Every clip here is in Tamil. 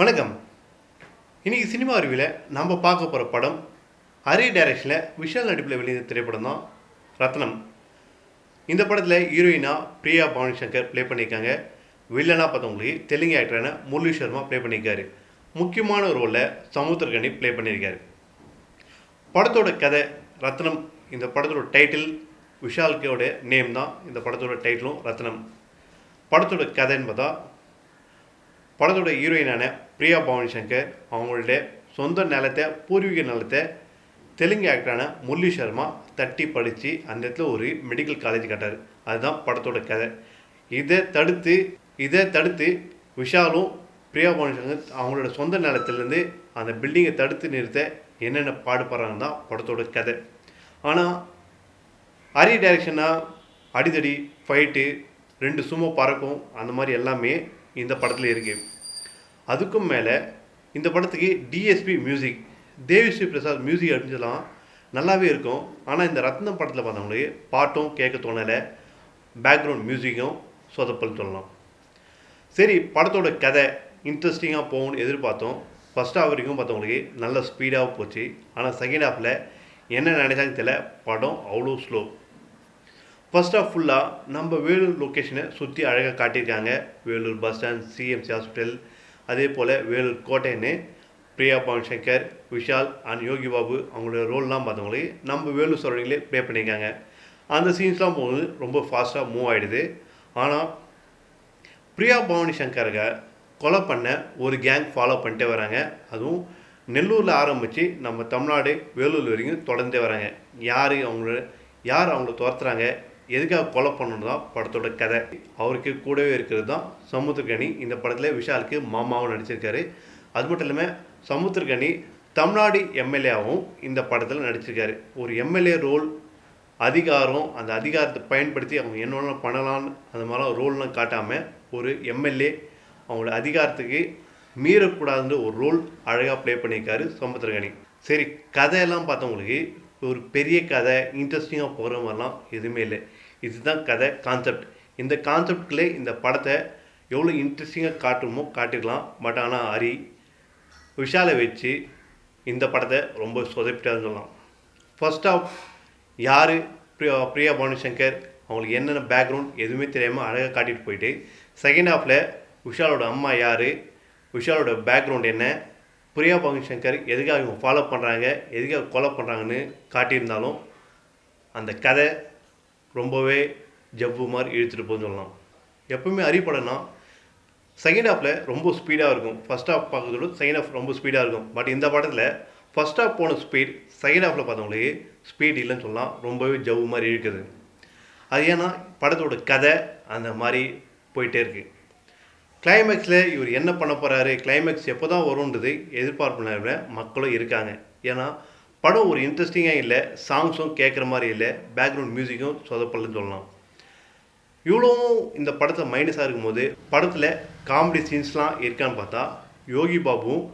வணக்கம். இன்றைக்கி சினிமா அறிவியில் நம்ம பார்க்க போகிற படம் அரி டைரக்ஷனில் விஷால் நடிப்பில் வெளியான திரைப்படம் தான் ரத்னம். இந்த படத்தில் ஹீரோயினா பிரியா பவானி சங்கர் ப்ளே பண்ணியிருக்காங்க. வில்லனாக பார்த்தவங்களுக்கு தெலுங்கு ஆக்டரான முரளி சர்மா ப்ளே பண்ணியிருக்காரு. முக்கியமான ரோலில் சமுத்திரகனி ப்ளே பண்ணியிருக்காரு. படத்தோட கதை ரத்னம். இந்த படத்தோட டைட்டில் விஷால்கோட நேம் தான். இந்த படத்தோட டைட்டிலும் ரத்னம். படத்தோட கதைன்னு பார்த்தா படத்தோட ஹீரோயினான பிரியா பவானி சங்கர் அவங்களுடைய சொந்த நிலத்தை பூர்வீக நிலத்தை தெலுங்கு ஆக்டரான முரளி சர்மா தட்டி படித்து அந்த இடத்துல ஒரு மெடிக்கல் காலேஜ் கட்டார் அதுதான் படத்தோட கதை. இதை தடுத்து இதை தடுத்து விஷாலும் பிரியா பவானி சங்கர் அவங்களோட சொந்த நிலத்திலேருந்து அந்த பில்டிங்கை தடுத்து நிறுத்த என்னென்ன பாடுபடுறாங்க தான் படத்தோட கதை. ஆனால் அரிய டைரக்ஷனாக அடிதடி ஃபைட்டு ரெண்டு சும்மா பறக்கும் அந்த மாதிரி எல்லாமே இந்த படத்தில் இருக்குது அதுக்கும் மேலே இந்த படத்துக்கு DSP music Devisri Prasad music அப்படின்னு சொல்லலாம் நல்லாவே இருக்கும். ஆனால் இந்த ரத்னம் படத்தில் பார்த்தவங்களுக்கு பாட்டும் கேட்க தோணலை. பேக்ரவுண்ட் மியூசிக்கும் சொதப்பல் சொல்லலாம். சரி படத்தோட கதை இன்ட்ரெஸ்டிங்காக போகும்னு எதிர்பார்த்தோம். ஃபஸ்ட் ஹாஃப் வரைக்கும் பார்த்தவங்களுக்கு நல்ல ஸ்பீடாக போச்சு. ஆனால் செகண்ட் ஹாஃபில் என்ன நினைச்சாங்க தெரியல. படம் அவ்வளோ ஸ்லோ ஃபர்ஸ்ட் ஆஃப் ஃபுல்லாக நம்ம வேலூர் லொக்கேஷனை சுற்றி அழகாக காட்டியிருக்காங்க. Vellore bus stand CMC hospital அதே போல் வேலூர் கோட்டைன்னு பிரியா பவன் சங்கர் விஷால் அண்ட் யோகி பாபு அவங்களோட ரோல்லாம் பார்த்தவங்களுக்கு நம்ம வேலூர் சரௌண்டிங்லே ப்ளே பண்ணியிருக்காங்க. அந்த சீன்ஸ்லாம் போகும்போது ரொம்ப ஃபாஸ்ட்டாக மூவ் ஆகிடுது ஆனால் பிரியா பவானி சங்கருங்க கொலை பண்ண ஒரு கேங் ஃபாலோ பண்ணிட்டே வராங்க. அதுவும் நெல்லூரில் ஆரம்பித்து நம்ம தமிழ்நாடு வேலூர் வரைக்கும் தொடர்ந்தே வராங்க. யார் அவங்கள யார் அவங்கள துரத்துறாங்க? எதுக்காக கொலை பண்ணணும் தான் படத்தோட கதை. அவருக்கு கூடவே இருக்கிறது தான் சமுத்திரகனி இந்த படத்தில் விஷாலுக்கு மாமாவும் நடிச்சிருக்காரு. அது மட்டும் இல்லாமல் சமுத்திரகனி தமிழ்நாடு எம்எல்ஏவும் இந்த படத்தில் நடிச்சிருக்காரு. ஒரு எம்எல்ஏ ரோல் அதிகாரம் அந்த அதிகாரத்தை பயன்படுத்தி அவங்க என்னென்ன பண்ணலாம்னு அந்த மாதிரிலாம் ரோல்லாம் காட்டாமல் ஒரு எம்எல்ஏ அவங்களோட அதிகாரத்துக்கு மீறக்கூடாதுன்ற ஒரு ரோல் அழகாக ப்ளே பண்ணியிருக்காரு சமுத்திரகனி சரி கதையெல்லாம் பார்த்தவங்களுக்கு ஒரு பெரிய கதை இன்ட்ரெஸ்டிங்காக போகிற மாதிரிலாம் எதுவுமே இல்லை. இதுதான் கதை கான்செப்ட் இந்த கான்செப்ட்குள்ளே இந்த படத்தை எவ்வளோ இன்ட்ரெஸ்டிங்காக காட்டுமோ காட்டிக்கலாம். பட் ஆனால் ஹரி விஷாலை வச்சு இந்த படத்தை ரொம்ப சொதப்பிட்டாருன்னு சொல்லலாம். ஃபர்ஸ்ட் ஆஃப் யார்? பிரியா பிரியா பானுசங்கர். அவங்களுக்கு என்னென்ன பேக்ரவுண்ட் எதுவுமே தெரியாமல் அழகாக காட்டிகிட்டு போயிட்டு. செகண்ட் ஹாஃபில் விஷாலோட அம்மா யார்? விஷாலோட பேக்ரவுண்ட் என்ன? பிரியா பங்கு சங்கர் எதுக்காக இவங்க ஃபாலோ பண்ணுறாங்க எதுக்காக கொலை பண்ணுறாங்கன்னு காட்டியிருந்தாலும் அந்த கதை ரொம்பவே ஜவ்வு மாதிரி இழுத்துட்டு போகுன்னு சொல்லலாம். எப்பவுமே அறிப்படம்னா செகண்ட் ஹாஃபில் ரொம்ப ஸ்பீடாக இருக்கும். ஃபஸ்ட் ஹாஃப் பார்க்கறதோட செகண்ட் ஹாஃப் ரொம்ப ஸ்பீடாக இருக்கும். பட் இந்த படத்தில் ஃபஸ்ட் ஹாஃப் போன ஸ்பீட் செகண்ட் ஹாஃபில் பார்த்தவங்களுக்கு ஸ்பீட் இல்லைன்னு சொல்லலாம். ரொம்பவே ஜவ்வு மாதிரி இழுக்குது. அது ஏன்னா படத்தோட கதை அந்த மாதிரி போயிட்டே இருக்குது கிளைமேக்ஸில் இவர் என்ன பண்ண போகிறாரு கிளைமேக்ஸ் எப்போ தான் வரும்ன்றது எதிர்பார்ப்பு மக்களும் இருக்காங்க. ஏன்னா படம் ஒரு இன்ட்ரெஸ்டிங்காக இல்லை சாங்ஸும் கேட்குற மாதிரி இல்லை பேக்ரவுண்ட் மியூசிக்கும் சொதப்பல்னு சொல்லலாம். இவ்வளோவும் இந்த படத்தில் மைனஸாக இருக்கும்போது படத்தில் காமெடி சீன்ஸ்லாம் இருக்கான்னு பார்த்தா யோகி பாபுவும்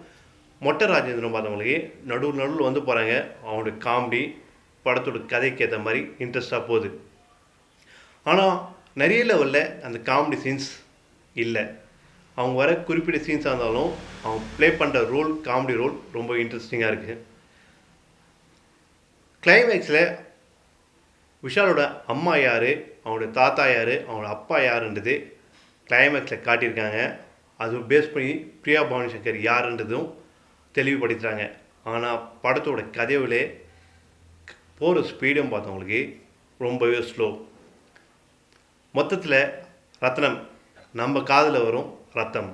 மொட்டை ராஜேந்திரன் பார்த்தவங்களுக்கு நடுவு நடுவில் வந்து போகிறாங்க அவனோட காமெடி படத்தோட கதைக்கு ஏற்ற மாதிரி இன்ட்ரெஸ்டாக போகுது. ஆனால் நிறைய லெவலில் அந்த காமெடி சீன்ஸ் இல்லை. அவங்க வர குறிப்பிட்ட சீன்ஸாக இருந்தாலும் அவங்க ப்ளே பண்ணுற ரோல் காமெடி ரோல் ரொம்ப இன்ட்ரெஸ்டிங்காக இருக்குது கிளைமேக்ஸில் விஷாலோட அம்மா யார் அவங்களோட தாத்தா யார் அவங்களோட அப்பா யாருன்றது கிளைமேக்ஸில் காட்டியிருக்காங்க. அது பேஸ் பண்ணி பிரியா பவானி சங்கர் யாருன்றதும் தெளிவுபடுத்துகிறாங்க ஆனால் படத்தோட கதைவிலே போகிற ஸ்பீடும் பார்த்தவங்களுக்கு ரொம்பவே ஸ்லோ மொத்தத்தில் ரத்னம் நம்ம காதில் வரும். ரத்தம்